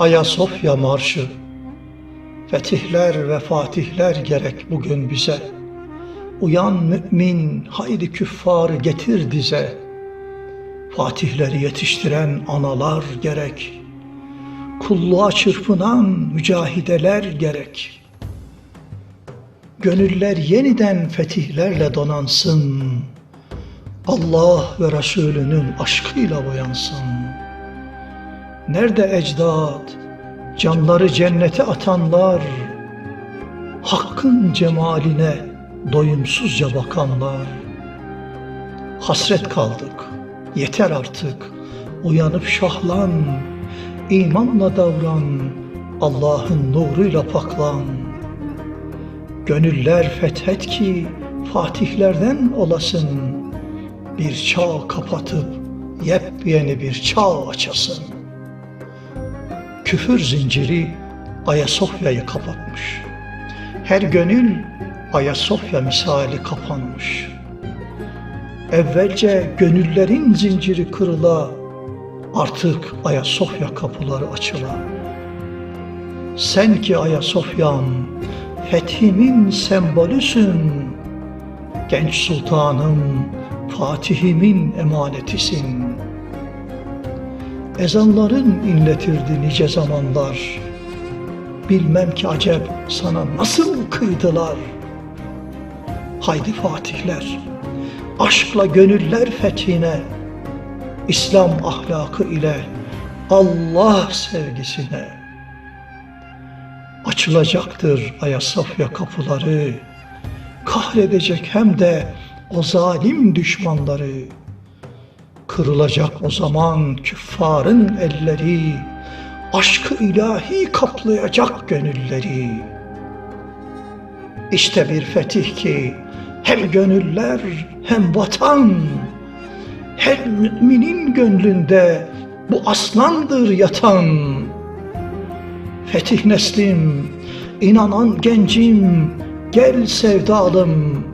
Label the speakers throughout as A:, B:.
A: Ayasofya Marşı. Fetihler ve fatihler gerek bugün bize. Uyan mümin haydi küffarı getir dize. Fatihleri yetiştiren analar gerek. Kulluğa çırpınan mücahideler gerek. Gönüller yeniden fetihlerle donansın. Allah ve Resulünün aşkıyla boyansın Nerede ecdat, canları cennete atanlar, Hakkın cemaline doyumsuzca bakanlar. Hasret kaldık, yeter artık, uyanıp şahlan, imanla davran, Allah'ın nuruyla paklan. Gönüller fethet ki fatihlerden olasın, bir çağ kapatıp yepyeni bir çağ açasın. Küfür zinciri Ayasofya'yı kapatmış. Her gönül Ayasofya misali kapanmış. Evvelce gönüllerin zinciri kırıla, artık Ayasofya kapıları açıla. Sen ki Ayasofya'm, fethimin sembolüsün, genç sultanım, Fatihimin emanetisin. Ezanların inletirdi nice zamanlar. Bilmem ki acep sana nasıl kıydılar. Haydi fatihler, aşkla gönüller fethine, İslam ahlakı ile Allah sevgisine. Açılacaktır Ayasofya kapıları, kahredecek hem de o zalim düşmanları. Kırılacak o zaman küffarın elleri, aşkı ilahi kaplayacak gönülleri. İşte bir fetih ki hem gönüller hem vatan, her müminin gönlünde bu aslandır yatan. Fetih neslim, inanan gencim, gel sevdalım,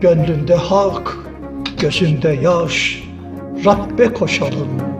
A: gönlünde hak, gözünde yaş, Rabbe koşalım.